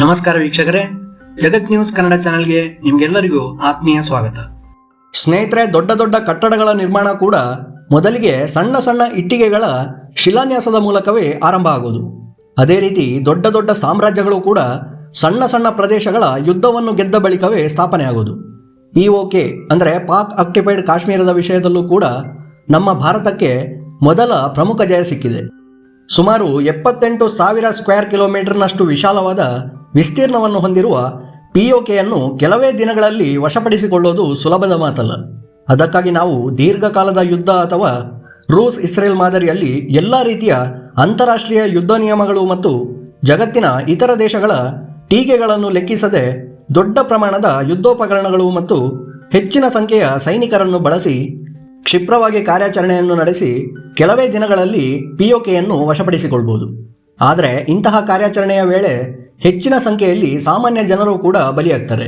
ನಮಸ್ಕಾರ ವೀಕ್ಷಕರೇ. ಜಗತ್ ನ್ಯೂಸ್ ಕನ್ನಡ ಚಾನೆಲ್ಗೆ ನಿಮ್ಗೆಲ್ಲರಿಗೂ ಆತ್ಮೀಯ ಸ್ವಾಗತ. ಸ್ನೇಹಿತರೆ, ದೊಡ್ಡ ದೊಡ್ಡ ಕಟ್ಟಡಗಳ ನಿರ್ಮಾಣ ಕೂಡ ಮೊದಲಿಗೆ ಸಣ್ಣ ಸಣ್ಣ ಇಟ್ಟಿಗೆಗಳ ಶಿಲಾನ್ಯಾಸದ ಮೂಲಕವೇ ಆರಂಭ ಆಗೋದು. ಅದೇ ರೀತಿ ದೊಡ್ಡ ದೊಡ್ಡ ಸಾಮ್ರಾಜ್ಯಗಳು ಕೂಡ ಸಣ್ಣ ಸಣ್ಣ ಪ್ರದೇಶಗಳ ಯುದ್ಧವನ್ನು ಗೆದ್ದ ಬಳಿಕವೇ ಸ್ಥಾಪನೆ ಆಗೋದು. ಈ ಓಕೆ ಅಂದರೆ ಪಾಕ್ ಆಕ್ಯುಪೈಡ್ ಕಾಶ್ಮೀರದ ವಿಷಯದಲ್ಲೂ ಕೂಡ ನಮ್ಮ ಭಾರತಕ್ಕೆ ಮೊದಲ ಪ್ರಮುಖ ಜಯ ಸಿಕ್ಕಿದೆ. ಸುಮಾರು ಎಪ್ಪತ್ತೆಂಟು ಸಾವಿರ ಸ್ಕ್ವೇರ್ ಕಿಲೋಮೀಟರ್ನಷ್ಟು ವಿಶಾಲವಾದ ವಿಸ್ತೀರ್ಣವನ್ನು ಹೊಂದಿರುವ ಪಿಒಕೆಯನ್ನು ಕೆಲವೇ ದಿನಗಳಲ್ಲಿ ವಶಪಡಿಸಿಕೊಳ್ಳೋದು ಸುಲಭದ ಮಾತಲ್ಲ. ಅದಕ್ಕಾಗಿ ನಾವು ದೀರ್ಘಕಾಲದ ಯುದ್ಧ ಅಥವಾ ರೂಸ್ ಇಸ್ರೇಲ್ ಮಾದರಿಯಲ್ಲಿ ಎಲ್ಲ ರೀತಿಯ ಅಂತಾರಾಷ್ಟ್ರೀಯ ಯುದ್ಧ ನಿಯಮಗಳು ಮತ್ತು ಜಗತ್ತಿನ ಇತರ ದೇಶಗಳ ಟೀಕೆಗಳನ್ನು ಲೆಕ್ಕಿಸದೆ ದೊಡ್ಡ ಪ್ರಮಾಣದ ಯುದ್ಧೋಪಕರಣಗಳು ಮತ್ತು ಹೆಚ್ಚಿನ ಸಂಖ್ಯೆಯ ಸೈನಿಕರನ್ನು ಬಳಸಿ ಕ್ಷಿಪ್ರವಾಗಿ ಕಾರ್ಯಾಚರಣೆಯನ್ನು ನಡೆಸಿ ಕೆಲವೇ ದಿನಗಳಲ್ಲಿ ಪಿಒಕೆಯನ್ನು ವಶಪಡಿಸಿಕೊಳ್ಬೋದು. ಆದರೆ ಇಂತಹ ಕಾರ್ಯಾಚರಣೆಯ ವೇಳೆ ಹೆಚ್ಚಿನ ಸಂಖ್ಯೆಯಲ್ಲಿ ಸಾಮಾನ್ಯ ಜನರು ಕೂಡ ಬಲಿಯಾಗ್ತಾರೆ.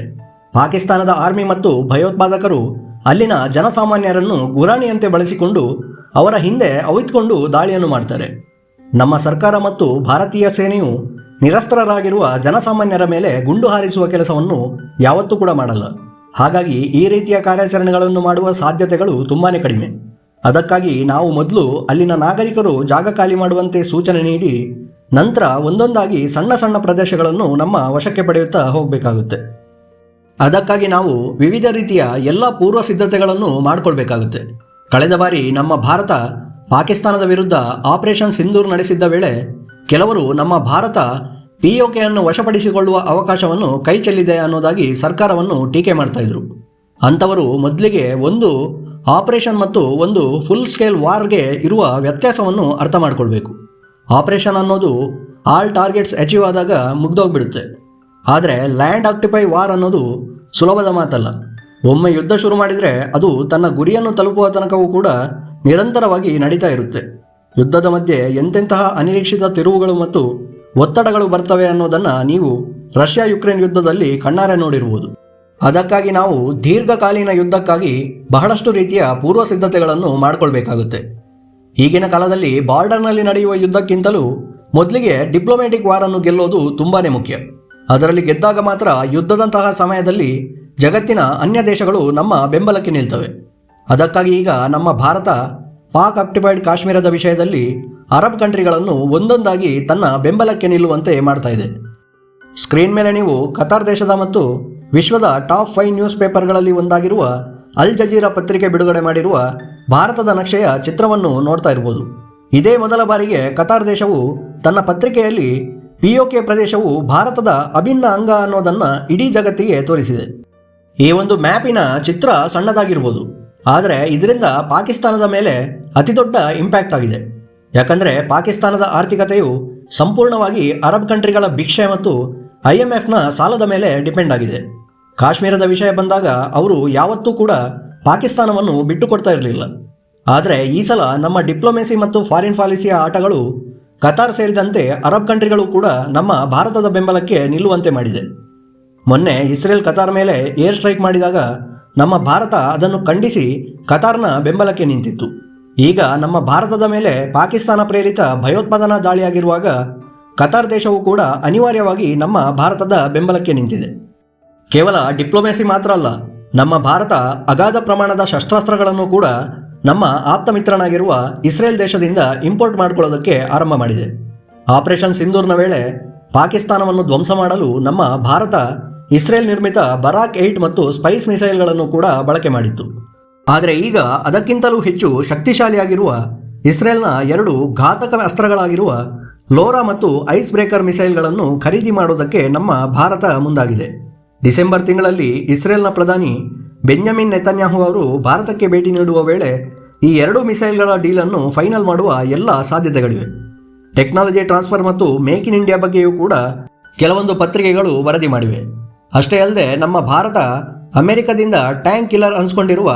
ಪಾಕಿಸ್ತಾನದ ಆರ್ಮಿ ಮತ್ತು ಭಯೋತ್ಪಾದಕರು ಅಲ್ಲಿನ ಜನಸಾಮಾನ್ಯರನ್ನು ಗುರಾಣಿಯಂತೆ ಬಳಸಿಕೊಂಡು ಅವರ ಹಿಂದೆ ಅವಿತ್ಕೊಂಡು ದಾಳಿಯನ್ನು ಮಾಡ್ತಾರೆ. ನಮ್ಮ ಸರ್ಕಾರ ಮತ್ತು ಭಾರತೀಯ ಸೇನೆಯು ನಿರಸ್ತ್ರರಾಗಿರುವ ಜನಸಾಮಾನ್ಯರ ಮೇಲೆ ಗುಂಡು ಹಾರಿಸುವ ಕೆಲಸವನ್ನು ಯಾವತ್ತೂ ಕೂಡ ಮಾಡಲ್ಲ. ಹಾಗಾಗಿ ಈ ರೀತಿಯ ಕಾರ್ಯಾಚರಣೆಗಳನ್ನು ಮಾಡುವ ಸಾಧ್ಯತೆಗಳು ತುಂಬಾ ಕಡಿಮೆ. ಅದಕ್ಕಾಗಿ ನಾವು ಮೊದಲು ಅಲ್ಲಿನ ನಾಗರಿಕರು ಜಾಗ ಖಾಲಿ ಮಾಡುವಂತೆ ಸೂಚನೆ ನೀಡಿ ನಂತರ ಒಂದೊಂದಾಗಿ ಸಣ್ಣ ಸಣ್ಣ ಪ್ರದೇಶಗಳನ್ನು ನಮ್ಮ ವಶಕ್ಕೆ ಪಡೆಯುತ್ತಾ ಹೋಗಬೇಕಾಗುತ್ತೆ. ಅದಕ್ಕಾಗಿ ನಾವು ವಿವಿಧ ರೀತಿಯ ಎಲ್ಲ ಪೂರ್ವ ಸಿದ್ಧತೆಗಳನ್ನು ಮಾಡಿಕೊಳ್ಬೇಕಾಗುತ್ತೆ. ಕಳೆದ ಬಾರಿ ನಮ್ಮ ಭಾರತ ಪಾಕಿಸ್ತಾನದ ವಿರುದ್ಧ ಆಪರೇಷನ್ ಸಿಂಧೂರ್ ನಡೆಸಿದ್ದ ವೇಳೆ ಕೆಲವರು ನಮ್ಮ ಭಾರತ ಪಿಒಕೆಯನ್ನು ವಶಪಡಿಸಿಕೊಳ್ಳುವ ಅವಕಾಶವನ್ನು ಕೈ ಚೆಲ್ಲಿದೆ ಅನ್ನೋದಾಗಿ ಸರ್ಕಾರವನ್ನು ಟೀಕೆ ಮಾಡ್ತಾ ಇದ್ರು. ಅಂಥವರು ಮೊದಲಿಗೆ ಒಂದು ಆಪರೇಷನ್ ಮತ್ತು ಒಂದು ಫುಲ್ ಸ್ಕೇಲ್ ವಾರ್ಗೆ ಇರುವ ವ್ಯತ್ಯಾಸವನ್ನು ಅರ್ಥ ಮಾಡ್ಕೊಳ್ಬೇಕು. ಆಪರೇಷನ್ ಅನ್ನೋದು ಆಲ್ ಟಾರ್ಗೆಟ್ಸ್ ಅಚೀವ್ ಆದಾಗ ಮುಗ್ದೋಗ್ಬಿಡುತ್ತೆ. ಆದರೆ ಲ್ಯಾಂಡ್ ಆಕ್ಟಿಫೈ ವಾರ್ ಅನ್ನೋದು ಸುಲಭದ ಮಾತಲ್ಲ. ಒಮ್ಮೆ ಯುದ್ಧ ಶುರು ಮಾಡಿದರೆ ಅದು ತನ್ನ ಗುರಿಯನ್ನು ತಲುಪುವ ತನಕವೂ ಕೂಡ ನಿರಂತರವಾಗಿ ನಡೀತಾ ಇರುತ್ತೆ. ಯುದ್ಧದ ಮಧ್ಯೆ ಎಂತೆಂತಹ ಅನಿರೀಕ್ಷಿತ ತಿರುವುಗಳು ಮತ್ತು ಒತ್ತಡಗಳು ಬರ್ತವೆ ಅನ್ನೋದನ್ನು ನೀವು ರಷ್ಯಾ ಯುಕ್ರೇನ್ ಯುದ್ಧದಲ್ಲಿ ಕಣ್ಣಾರೆ ನೋಡಿರಬಹುದು ಅದಕ್ಕಾಗಿ ನಾವು ದೀರ್ಘಕಾಲೀನ ಯುದ್ಧಕ್ಕಾಗಿ ಬಹಳಷ್ಟು ರೀತಿಯ ಪೂರ್ವ ಸಿದ್ಧತೆಗಳನ್ನು ಮಾಡಿಕೊಳ್ಬೇಕಾಗುತ್ತೆ. ಈಗಿನ ಕಾಲದಲ್ಲಿ ಬಾರ್ಡರ್ನಲ್ಲಿ ನಡೆಯುವ ಯುದ್ಧಕ್ಕಿಂತಲೂ ಮೊದಲಿಗೆ ಡಿಪ್ಲೊಮ್ಯಾಟಿಕ್ ವಾರನ್ನು ಗೆಲ್ಲೋದು ತುಂಬಾನೇ ಮುಖ್ಯ. ಅದರಲ್ಲಿ ಗೆದ್ದಾಗ ಮಾತ್ರ ಯುದ್ಧದಂತಹ ಸಮಯದಲ್ಲಿ ಜಗತ್ತಿನ ಅನ್ಯ ದೇಶಗಳು ನಮ್ಮ ಬೆಂಬಲಕ್ಕೆ ನಿಲ್ತವೆ. ಅದಕ್ಕಾಗಿ ಈಗ ನಮ್ಮ ಭಾರತ ಪಾಕ್ ಆಕ್ಯುಪೈಡ್ ಕಾಶ್ಮೀರದ ವಿಷಯದಲ್ಲಿ ಅರಬ್ ಕಂಟ್ರಿಗಳನ್ನು ಒಂದೊಂದಾಗಿ ತನ್ನ ಬೆಂಬಲಕ್ಕೆ ನಿಲ್ಲುವಂತೆ ಮಾಡ್ತಾ ಇದೆ. ಸ್ಕ್ರೀನ್ ಮೇಲೆ ನೀವು ಕತಾರ್ ದೇಶದ ಮತ್ತು ವಿಶ್ವದ ಟಾಪ್ ಫೈವ್ ನ್ಯೂಸ್ ಪೇಪರ್ಗಳಲ್ಲಿ ಒಂದಾಗಿರುವ ಅಲ್ ಜಜೀರಾ ಪತ್ರಿಕೆ ಬಿಡುಗಡೆ ಮಾಡಿರುವ ಭಾರತದ ನಕ್ಷೆಯ ಚಿತ್ರವನ್ನು ನೋಡ್ತಾ ಇರ್ಬೋದು. ಇದೇ ಮೊದಲ ಬಾರಿಗೆ ಕತಾರ್ ದೇಶವು ತನ್ನ ಪತ್ರಿಕೆಯಲ್ಲಿ ಪಿಒಕೆ ಪ್ರದೇಶವು ಭಾರತದ ಅಭಿನ್ನ ಅಂಗ ಅನ್ನೋದನ್ನು ಇಡೀ ಜಗತ್ತಿಗೆ ತೋರಿಸಿದೆ. ಈ ಒಂದು ಮ್ಯಾಪಿನ ಚಿತ್ರ ಸಣ್ಣದಾಗಿರ್ಬೋದು. ಆದರೆ ಇದರಿಂದ ಪಾಕಿಸ್ತಾನದ ಮೇಲೆ ಅತಿದೊಡ್ಡ ಇಂಪ್ಯಾಕ್ಟ್ ಆಗಿದೆ. ಯಾಕಂದರೆ ಪಾಕಿಸ್ತಾನದ ಆರ್ಥಿಕತೆಯು ಸಂಪೂರ್ಣವಾಗಿ ಅರಬ್ ಕಂಟ್ರಿಗಳ ಭಿಕ್ಷೆ ಮತ್ತು ಐ ಎಂ ಎಫ್ನ ಸಾಲದ ಮೇಲೆ ಡಿಪೆಂಡ್ ಆಗಿದೆ. ಕಾಶ್ಮೀರದ ವಿಷಯ ಬಂದಾಗ ಅವರು ಯಾವತ್ತೂ ಕೂಡ ಪಾಕಿಸ್ತಾನವನ್ನು ಬಿಟ್ಟುಕೊಡ್ತಾ ಇರಲಿಲ್ಲ. ಆದರೆ ಈ ಸಲ ನಮ್ಮ ಡಿಪ್ಲೊಮೆಸಿ ಮತ್ತು ಫಾರಿನ್ ಪಾಲಿಸಿಯ ಆಟಗಳು ಕತಾರ್ ಸೇರಿದಂತೆ ಅರಬ್ ಕಂಟ್ರಿಗಳು ಕೂಡ ನಮ್ಮ ಭಾರತದ ಬೆಂಬಲಕ್ಕೆ ನಿಲ್ಲುವಂತೆ ಮಾಡಿದೆ. ಮೊನ್ನೆ ಇಸ್ರೇಲ್ ಕತಾರ್ ಮೇಲೆ ಏರ್ ಸ್ಟ್ರೈಕ್ ಮಾಡಿದಾಗ ನಮ್ಮ ಭಾರತ ಅದನ್ನು ಖಂಡಿಸಿ ಕತಾರ್ನ ಬೆಂಬಲಕ್ಕೆ ನಿಂತಿತ್ತು. ಈಗ ನಮ್ಮ ಭಾರತದ ಮೇಲೆ ಪಾಕಿಸ್ತಾನ ಪ್ರೇರಿತ ಭಯೋತ್ಪಾದನಾ ದಾಳಿಯಾಗಿರುವಾಗ ಕತಾರ್ ದೇಶವು ಕೂಡ ಅನಿವಾರ್ಯವಾಗಿ ನಮ್ಮ ಭಾರತದ ಬೆಂಬಲಕ್ಕೆ ನಿಂತಿದೆ. ಕೇವಲ ಡಿಪ್ಲೊಮೆಸಿ ಮಾತ್ರ ಅಲ್ಲ ನಮ್ಮ ಭಾರತ ಅಗಾಧ ಪ್ರಮಾಣದ ಶಸ್ತ್ರಾಸ್ತ್ರಗಳನ್ನು ಕೂಡ ನಮ್ಮ ಆಪ್ತ ಮಿತ್ರನಾಗಿರುವ ಇಸ್ರೇಲ್ ದೇಶದಿಂದ ಇಂಪೋರ್ಟ್ ಮಾಡಿಕೊಳ್ಳೋದಕ್ಕೆ ಆರಂಭ ಮಾಡಿದೆ. ಆಪರೇಷನ್ ಸಿಂಧೂರ್ನ ವೇಳೆ ಪಾಕಿಸ್ತಾನವನ್ನು ಧ್ವಂಸ ಮಾಡಲು ನಮ್ಮ ಭಾರತ ಇಸ್ರೇಲ್ ನಿರ್ಮಿತ ಬರಾಕ್ ಏಟ್ ಮತ್ತು ಸ್ಪೈಸ್ ಮಿಸೈಲ್ಗಳನ್ನು ಕೂಡ ಬಳಕೆ ಮಾಡಿತ್ತು. ಆದರೆ ಈಗ ಅದಕ್ಕಿಂತಲೂ ಹೆಚ್ಚು ಶಕ್ತಿಶಾಲಿಯಾಗಿರುವ ಇಸ್ರೇಲ್ನ ಎರಡು ಘಾತಕ ಅಸ್ತ್ರಗಳಾಗಿರುವ ಲೋರಾ ಮತ್ತು ಐಸ್ ಬ್ರೇಕರ್ ಮಿಸೈಲ್ಗಳನ್ನು ಖರೀದಿ ಮಾಡುವುದಕ್ಕೆ ನಮ್ಮ ಭಾರತ ಮುಂದಾಗಿದೆ. ಡಿಸೆಂಬರ್ ತಿಂಗಳಲ್ಲಿ ಇಸ್ರೇಲ್ನ ಪ್ರಧಾನಿ ಬೆಂಜಮಿನ್ ನೆತನ್ಯಾಹು ಅವರು ಭಾರತಕ್ಕೆ ಭೇಟಿ ನೀಡುವ ವೇಳೆ ಈ ಎರಡು ಮಿಸೈಲ್ಗಳ ಡೀಲನ್ನು ಫೈನಲ್ ಮಾಡುವ ಎಲ್ಲ ಸಾಧ್ಯತೆಗಳಿವೆ. ಟೆಕ್ನಾಲಜಿ ಟ್ರಾನ್ಸ್ಫರ್ ಮತ್ತು ಮೇಕ್ ಇನ್ ಇಂಡಿಯಾ ಬಗ್ಗೆಯೂ ಕೂಡ ಕೆಲವೊಂದು ಪತ್ರಿಕೆಗಳು ವರದಿ ಮಾಡಿವೆ. ಅಷ್ಟೇ ಅಲ್ಲದೆ ನಮ್ಮ ಭಾರತ ಅಮೆರಿಕದಿಂದ ಟ್ಯಾಂಕ್ ಕಿಲ್ಲರ್ ಅನ್ಸ್ಕೊಂಡಿರುವ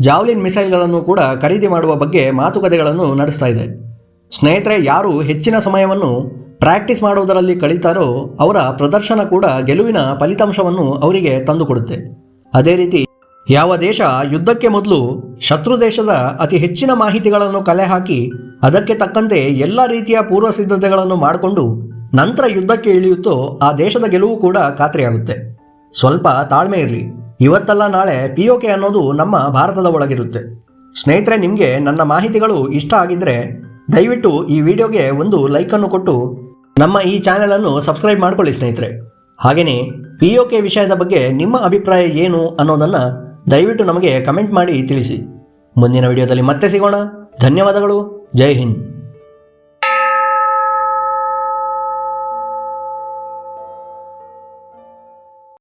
ಜಾವ್ಲಿನ್ ಮಿಸೈಲ್ಗಳನ್ನು ಕೂಡ ಖರೀದಿ ಮಾಡುವ ಬಗ್ಗೆ ಮಾತುಕತೆಗಳನ್ನು ನಡೆಸ್ತಾ ಇದೆ. ಸ್ನೇಹಿತರೆ, ಯಾರು ಹೆಚ್ಚಿನ ಸಮಯವನ್ನು ಪ್ರಾಕ್ಟೀಸ್ ಮಾಡುವುದರಲ್ಲಿ ಕಳೀತಾರೋ ಅವರ ಪ್ರದರ್ಶನ ಕೂಡ ಗೆಲುವಿನ ಫಲಿತಾಂಶವನ್ನು ಅವರಿಗೆ ತಂದುಕೊಡುತ್ತೆ. ಅದೇ ರೀತಿ ಯಾವ ದೇಶ ಯುದ್ಧಕ್ಕೆ ಮೊದಲು ಶತ್ರು ದೇಶದ ಅತಿ ಹೆಚ್ಚಿನ ಮಾಹಿತಿಗಳನ್ನು ಕಲೆ ಹಾಕಿ ಅದಕ್ಕೆ ತಕ್ಕಂತೆ ಎಲ್ಲ ರೀತಿಯ ಪೂರ್ವ ಸಿದ್ಧತೆಗಳನ್ನು ಮಾಡಿಕೊಂಡು ನಂತರ ಯುದ್ಧಕ್ಕೆ ಇಳಿಯುತ್ತೋ ಆ ದೇಶದ ಗೆಲುವು ಕೂಡ ಖಾತ್ರಿಯಾಗುತ್ತೆ. ಸ್ವಲ್ಪ ತಾಳ್ಮೆ ಇರಲಿ. ಇವತ್ತಲ್ಲ ನಾಳೆ ಪಿ ಒ ಕೆ ಅನ್ನೋದು ನಮ್ಮ ಭಾರತದ ಒಳಗಿರುತ್ತೆ. ಸ್ನೇಹಿತರೆ, ನಿಮಗೆ ನನ್ನ ಮಾಹಿತಿಗಳು ಇಷ್ಟ ಆಗಿದ್ದರೆ ದಯವಿಟ್ಟು ಈ ವಿಡಿಯೋಗೆ ಒಂದು ಲೈಕನ್ನು ಕೊಟ್ಟು ನಮ್ಮ ಈ ಚಾನೆಲನ್ನು ಸಬ್ಸ್ಕ್ರೈಬ್ ಮಾಡ್ಕೊಳ್ಳಿ ಸ್ನೇಹಿತರೆ. ಹಾಗೆಯೇ ಪಿ ಒ ಕೆ ವಿಷಯದ ಬಗ್ಗೆ ನಿಮ್ಮ ಅಭಿಪ್ರಾಯ ಏನು ಅನ್ನೋದನ್ನು ದಯವಿಟ್ಟು ನಮಗೆ ಕಮೆಂಟ್ ಮಾಡಿ ತಿಳಿಸಿ. ಮುಂದಿನ ವಿಡಿಯೋದಲ್ಲಿ ಮತ್ತೆ ಸಿಗೋಣ. ಧನ್ಯವಾದಗಳು. ಜೈ ಹಿಂದ್.